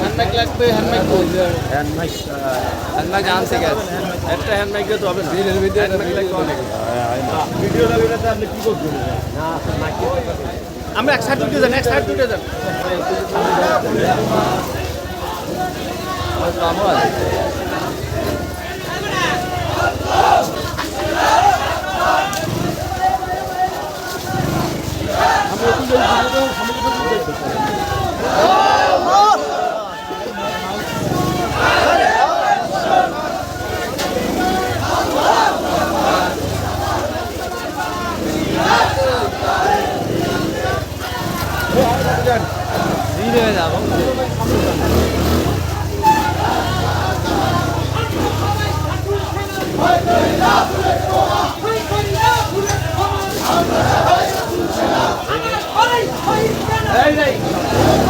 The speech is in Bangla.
হ্যান্ডমাইক লাগবে hand mic hand mic hand mic আনছে গ্যাস একটা হ্যান্ডমাইক দিয়ে তো হবে না হ্যান্ডমাইক লাগবে অনেক ভিডিও লাগবে আপনি কী করবেন না আমরা এক সাইড দুটো যান এক সাইড দুটো যান আমার ভিড় হয়ে যাব Hey, hey.